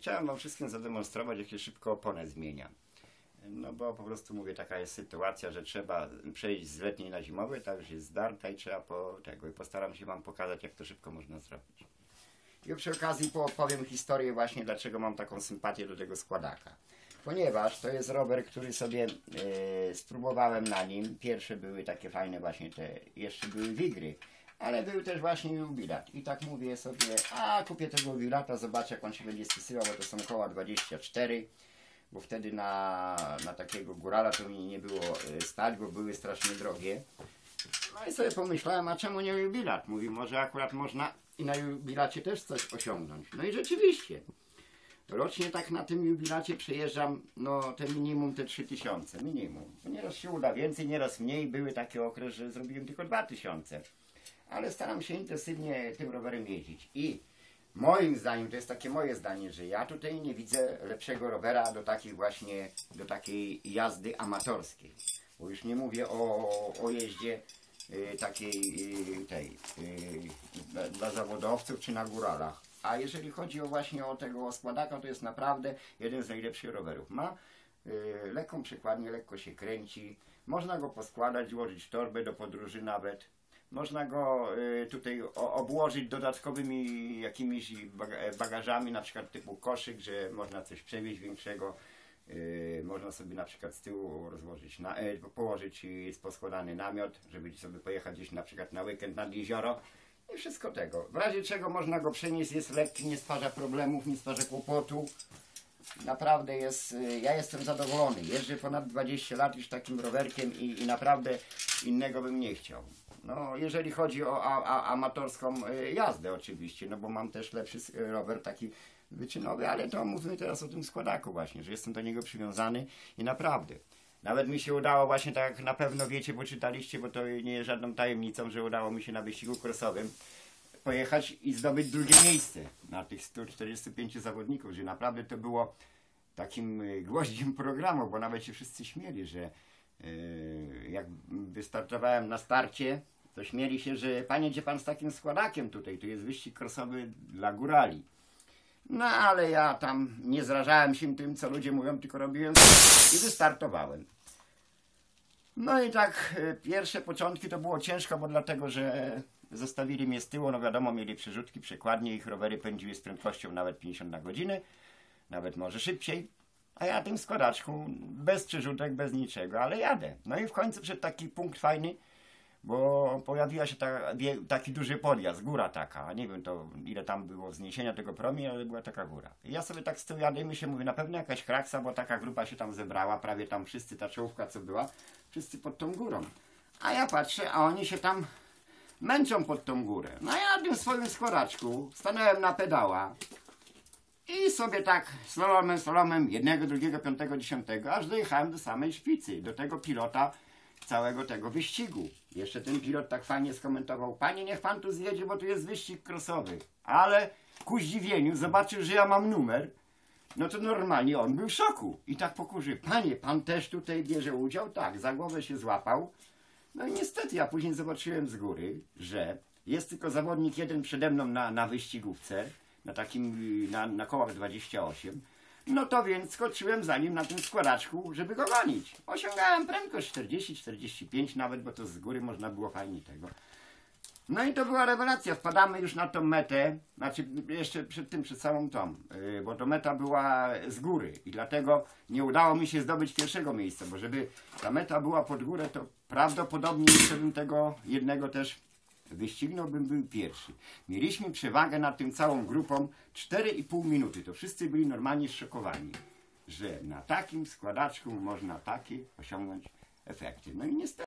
chciałem wam wszystkim zademonstrować, jak się szybko oponę zmienia. No bo po prostu mówię, taka jest sytuacja, że trzeba przejść z letniej na zimowy, ta już jest zdarta i trzeba po tego. I postaram się wam pokazać, jak to szybko można zrobić. I przy okazji opowiem historię właśnie, dlaczego mam taką sympatię do tego składaka. Ponieważ to jest rower, który sobie e, spróbowałem na nim. Pierwsze były takie fajne właśnie te, jeszcze były wigry. Ale był też właśnie jubilat. I tak mówię sobie, a kupię tego jubilata, zobaczę jak on się będzie spisywał, bo to są koła 24. Bo wtedy na, na takiego górala to mi nie było e, stać, bo były strasznie drogie. No i sobie pomyślałem, a czemu nie jubilat? Mówi, może akurat można i na jubilacie też coś osiągnąć. No i rzeczywiście. Rocznie tak na tym jubilacie przejeżdżam, no te minimum te 3000, minimum. Nieraz się uda więcej, nieraz mniej. Były takie okres, że zrobiłem tylko 2000. Ale staram się intensywnie tym rowerem jeździć. I moim zdaniem, to jest takie moje zdanie, że ja tutaj nie widzę lepszego rowera do takiej właśnie, do takiej jazdy amatorskiej. Bo już nie mówię o, o jeździe y, takiej y, tej y, dla, zawodowców czy na góralach. A jeżeli chodzi o właśnie o tego składaka, to jest naprawdę jeden z najlepszych rowerów. Ma y, lekką przekładnię, lekko się kręci. Można go poskładać, złożyć w torbę do podróży nawet. Można go y, tutaj obłożyć dodatkowymi jakimiś baga- bagażami, na przykład typu koszyk, że można coś przewieźć większego. Y, Można sobie na przykład z tyłu rozłożyć, e, położyć poskładany namiot, żeby sobie pojechać gdzieś na przykład na weekend nad jezioro i wszystko tego. W razie czego można go przenieść, jest lekki, nie stwarza problemów, nie stwarza kłopotu. Naprawdę jest, y, ja jestem zadowolony. Jeżdżę ponad 20 lat już takim rowerkiem i, i naprawdę innego bym nie chciał. No, jeżeli chodzi o a, a, amatorską y, jazdę oczywiście, no bo mam też lepszy rower taki wyczynowy, ale to mówmy teraz o tym składaku właśnie, że jestem do niego przywiązany i naprawdę. Nawet mi się udało właśnie tak jak na pewno wiecie, bo czytaliście, bo to nie jest żadną tajemnicą, że udało mi się na wyścigu krosowym pojechać i zdobyć drugie miejsce na tych 145 zawodników, że naprawdę to było takim y, gwoździem programu, bo nawet się wszyscy śmieli, że y, jak wystartowałem na starcie, to śmieli się, że panie, gdzie pan z takim składakiem tutaj, tu jest wyścig krosowy dla górali. No ale ja tam nie zrażałem się tym, co ludzie mówią, tylko robiłem i wystartowałem. No i tak e, pierwsze początki to było ciężko, bo dlatego, że zostawili mnie z tyłu, no wiadomo, mieli przerzutki, przekładnie, ich rowery pędziły z prędkością nawet 50 na godzinę, nawet może szybciej. A ja tym składaczku, bez przerzutek, bez niczego, ale jadę. No i w końcu przed taki punkt fajny, bo pojawiła się ta, taki duży podjazd, góra taka, nie wiem to ile tam było wzniesienia tego promi, ale była taka góra. I ja sobie tak z tyłu jadę i się mówi, na pewno jakaś kraksa, bo taka grupa się tam zebrała, prawie tam wszyscy, ta czołówka co była, wszyscy pod tą górą. A ja patrzę, a oni się tam męczą pod tą górę. No ja tym swoim składaczku stanąłem na pedała i sobie tak slalomem, slalomem, jednego, drugiego, piątego, dziesiątego, aż dojechałem do samej szpicy, do tego pilota całego tego wyścigu. Jeszcze ten pilot tak fajnie skomentował, panie niech pan tu zjedzie, bo tu jest wyścig crossowy. Ale ku zdziwieniu zobaczył, że ja mam numer, no to normalnie on był w szoku. I tak pokurzy, panie, pan też tutaj bierze udział? Tak, za głowę się złapał. No i niestety, ja później zobaczyłem z góry, że jest tylko zawodnik jeden przede mną na, na wyścigówce, na takim, na, na kołach 28. No to więc skoczyłem za nim na tym składaczku, żeby go gonić. Osiągałem prędkość 40-45 nawet, bo to z góry można było fajnie tego. No i to była rewelacja. Wpadamy już na tą metę, znaczy jeszcze przed tym, przed samą tą, yy, bo to meta była z góry i dlatego nie udało mi się zdobyć pierwszego miejsca, bo żeby ta meta była pod górę, to prawdopodobnie jeszcze bym tego jednego też wyścignął, bym był pierwszy. Mieliśmy przewagę nad tym całą grupą 4,5 minuty. To wszyscy byli normalnie zszokowani, że na takim składaczku można takie osiągnąć efekty. No i niestety.